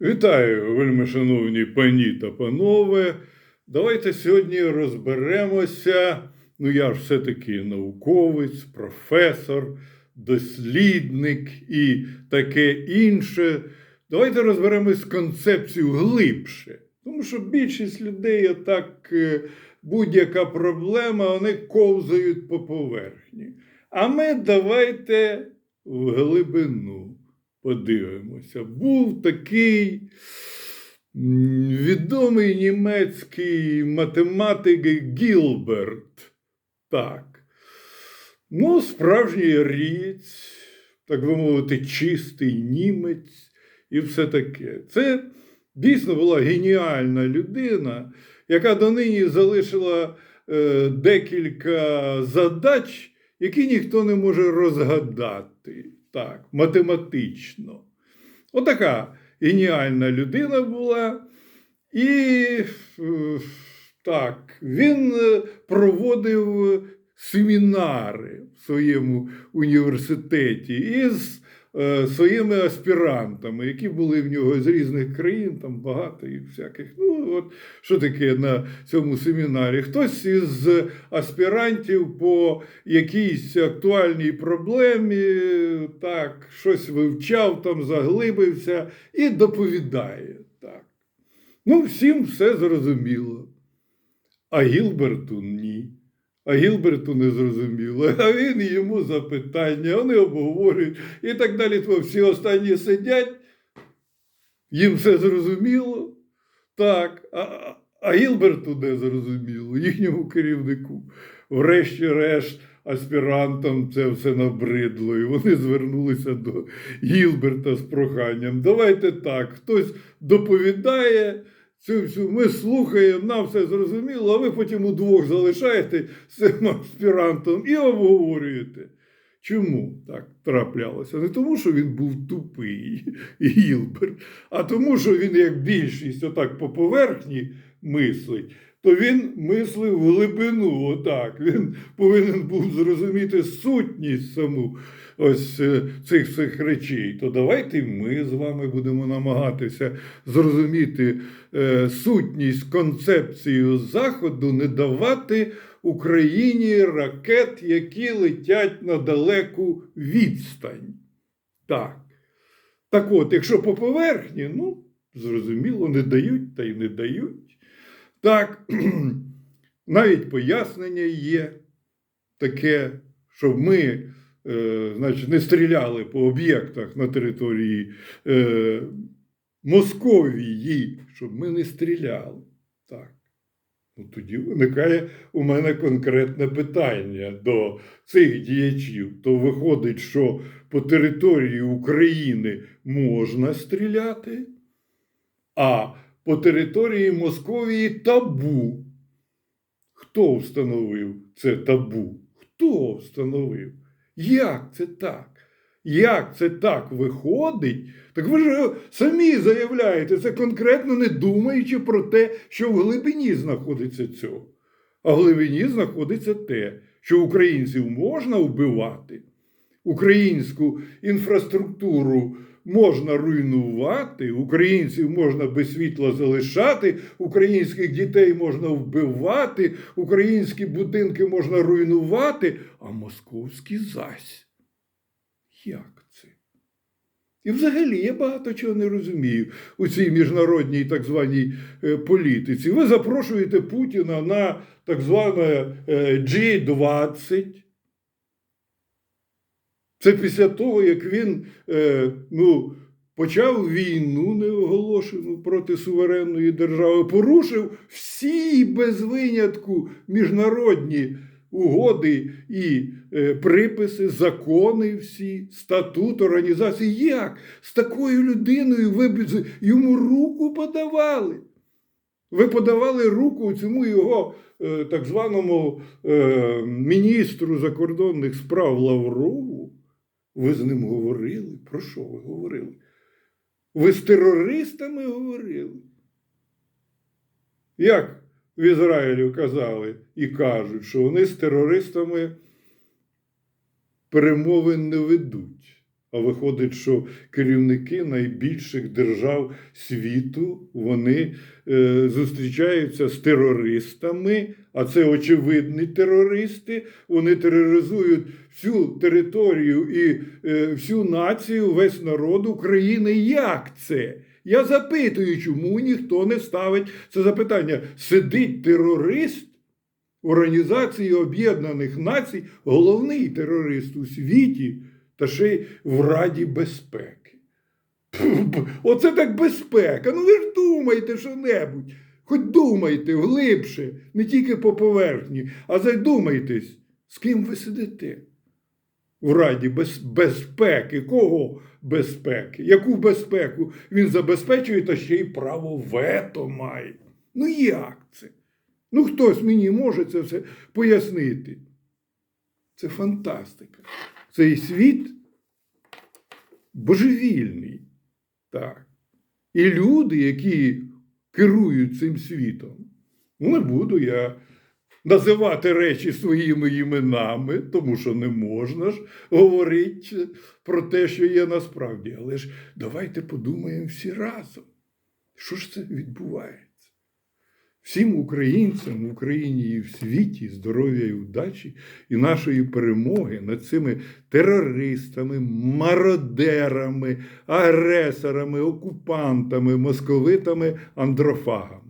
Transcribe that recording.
Вітаю, вельми шановні пані та панове. Давайте сьогодні розберемося. Ну, я ж все-таки науковець, професор, дослідник і таке інше. Давайте розберемось з концепцією глибше. Тому що більшість людей отак, е, будь-яка проблема, вони ковзають по поверхні. А ми давайте в глибину подивимося. Був такий відомий німецький математик Гілберт. Так. Ну, справжній ріць, так би мовити, чистий німець і все таке. Це дійсно була геніальна людина, яка донині залишила е, декілька задач, які ніхто не може розгадати. Так, математично. Отака геніальна людина була. І так, він е, проводив семінари в своєму університеті із своїми аспірантами, які були в нього з різних країн, там багато їх всяких. Ну, от що таке на цьому семінарі? Хтось із аспірантів по якійсь актуальній проблемі, так, щось вивчав, там заглибився і доповідає. Так. Ну, всім все зрозуміло. А Гілберту ні. А Гілберту не зрозуміло. А він йому запитання, вони обговорюють і так далі. Всі останні сидять, їм все зрозуміло. Так, а- а Гілберту не зрозуміло, їхньому керівнику. Врешті-решт, аспірантам це все набридло, і вони звернулися до Гілберта з проханням. Давайте так, хтось доповідає. Цю всю ми слухаємо, нам все зрозуміло, а ви потім удвох залишаєте з цим аспірантом і обговорюєте. Чому так траплялося? Не тому, що він був тупий Гілберт, а тому, що він, як більшість, отак по поверхні мислить, то він мислив в глибину. Отак. Він повинен був зрозуміти сутність саму ось е, цих всіх речей. То давайте ми з вами будемо намагатися зрозуміти е, сутність концепцію Заходу, не давати Україні ракет, які летять на далеку відстань. Так. Так от, якщо по поверхні, ну, зрозуміло, не дають та й не дають. Так, навіть пояснення є таке, щоб ми е, значить, не стріляли по об'єктах на території е, Московії, щоб ми не стріляли. Так. Ну, тоді виникає у мене конкретне питання до цих діячів. То виходить, що по території України можна стріляти, а по території Московії табу. Хто встановив це табу? Хто встановив? Як це так? Як це так виходить? Так ви ж самі заявляєте це конкретно не думаючи про те, що в глибині знаходиться цього. А в глибині знаходиться те, що українців можна вбивати, українську інфраструктуру можна руйнувати, українців можна без світла залишати, українських дітей можна вбивати, українські будинки можна руйнувати, а московські зась. Як це? І взагалі я багато чого не розумію у цій міжнародній так званій е, політиці. Ви запрошуєте Путіна на так зване е, G20. Це після того, як він е, ну, почав війну неоголошену проти суверенної держави, порушив всі без винятку міжнародні угоди і е, приписи, закони всі, статут організації. Як з такою людиною ви йому руку подавали? Ви подавали руку цьому його е, так званому е, міністру закордонних справ Лаврову. Ви з ним говорили? Про що ви говорили? Ви з терористами говорили? Як в Ізраїлі казали і кажуть, що вони з терористами перемовин не ведуть. А виходить, що керівники найбільших держав світу вони е, зустрічаються з терористами, а це очевидні терористи. Вони тероризують всю територію і е, всю націю, весь народ України. Як це? Я запитую, чому ніхто не ставить це запитання. Сидить терорист Організації Об'єднаних Націй, головний терорист у світі, та ще й в Раді безпеки. Оце так безпека. Ну ви ж думайте що-небудь. Хоч думайте глибше, не тільки по поверхні, а задумайтесь, з ким ви сидите. В Раді без, безпеки. Кого безпеки? Яку безпеку він забезпечує та ще й право вето має? Ну як це? Ну хтось мені може це все пояснити. Це фантастика. Цей світ божевільний. Так. І люди, які керують цим світом, ну, не буду я називати речі своїми іменами, тому що не можна ж говорити про те, що є насправді. Але ж давайте подумаємо всі разом, що ж це відбувається. Всім українцям в Україні і в світі здоров'я і удачі і нашої перемоги над цими терористами, мародерами, агресорами, окупантами, московитами, андрофагами.